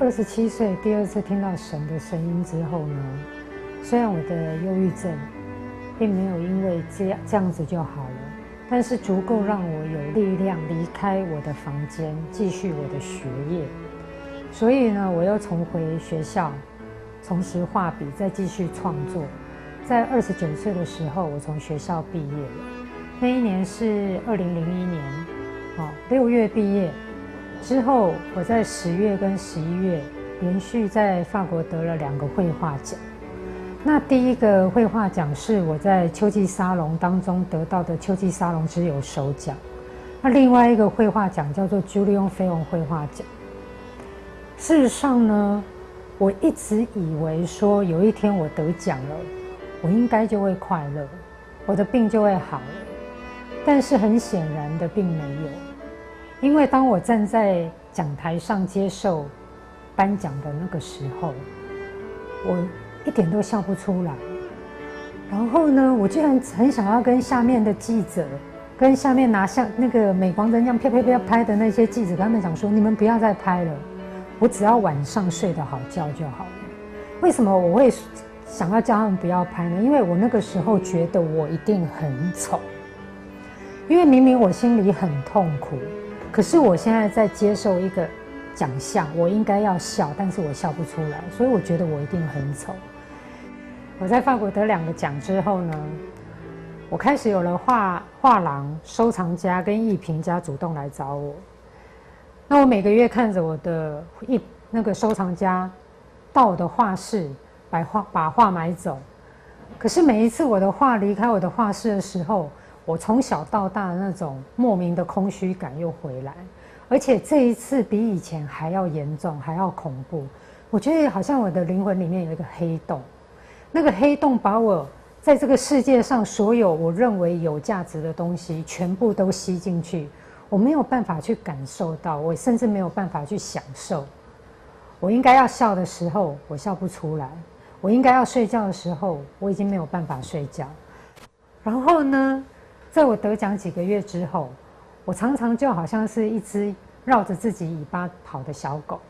二十七岁第二次听到神的声音之后呢，虽然我的忧郁症并没有因为这样这样子就好了，但是足够让我有力量离开我的房间，继续我的学业。所以呢，我又重回学校，重拾画笔，再继续创作。在二十九岁的时候，我从学校毕业了。那一年是二零零一年，哦，六月毕业。之后，我在十月跟十一月连续在法国得了两个绘画奖。那第一个绘画奖是我在秋季沙龙当中得到的秋季沙龙之友首奖。那另外一个绘画奖叫做 Julian f e o n 绘画奖。事实上呢，我一直以为说有一天我得奖了，我应该就会快乐，我的病就会好了。但是很显然的，并没有。因为当我站在讲台上接受颁奖的那个时候，我一点都笑不出来。然后呢，我居然很想要跟下面的记者，跟下面拿像那个镁光灯这样啪啪啪拍的那些记者，跟他们讲说：“你们不要再拍了，我只要晚上睡得好觉就好了。”为什么我会想要叫他们不要拍呢？因为我那个时候觉得我一定很丑，因为明明我心里很痛苦。可是我现在在接受一个奖项，我应该要笑，但是我笑不出来，所以我觉得我一定很丑。我在法国得两个奖之后呢，我开始有了画画廊、收藏家跟艺评家主动来找我。那我每个月看着我的艺那个收藏家到我的画室把画把画买走，可是每一次我的画离开我的画室的时候。我从小到大那种莫名的空虚感又回来，而且这一次比以前还要严重，还要恐怖。我觉得好像我的灵魂里面有一个黑洞，那个黑洞把我在这个世界上所有我认为有价值的东西全部都吸进去，我没有办法去感受到，我甚至没有办法去享受。我应该要笑的时候，我笑不出来；我应该要睡觉的时候，我已经没有办法睡觉。然后呢？在我得奖几个月之后，我常常就好像是一只绕着自己尾巴跑的小狗。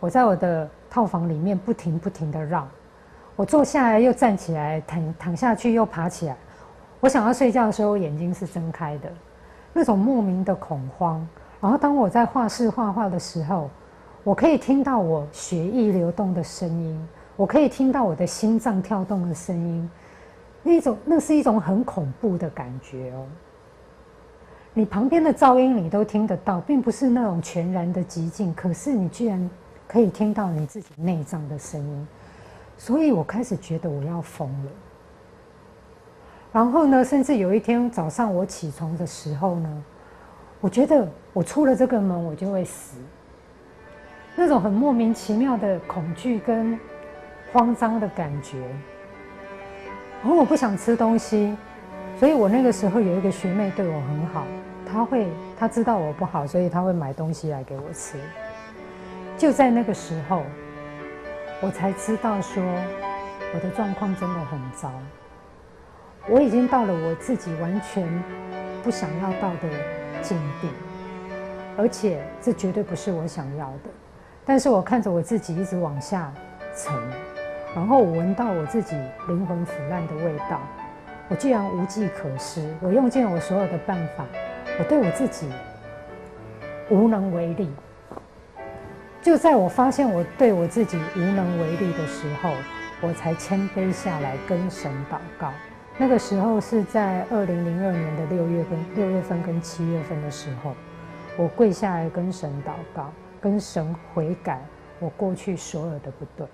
我在我的套房里面不停不停的绕，我坐下来又站起来，躺躺下去又爬起来。我想要睡觉的时候，眼睛是睁开的，那种莫名的恐慌。然后当我在画室画画的时候，我可以听到我血液流动的声音，我可以听到我的心脏跳动的声音。那种，那是一种很恐怖的感觉哦。你旁边的噪音你都听得到，并不是那种全然的寂静，可是你居然可以听到你自己内脏的声音，所以我开始觉得我要疯了。然后呢，甚至有一天早上我起床的时候呢，我觉得我出了这个门我就会死，那种很莫名其妙的恐惧跟慌张的感觉。然后我不想吃东西，所以我那个时候有一个学妹对我很好，她会她知道我不好，所以她会买东西来给我吃。就在那个时候，我才知道说我的状况真的很糟，我已经到了我自己完全不想要到的境地，而且这绝对不是我想要的。但是我看着我自己一直往下沉。然后我闻到我自己灵魂腐烂的味道，我居然无计可施。我用尽我所有的办法，我对我自己无能为力。就在我发现我对我自己无能为力的时候，我才谦卑下来跟神祷告。那个时候是在二零零二年的六月跟六月份跟七月份的时候，我跪下来跟神祷告，跟神悔改我过去所有的不对。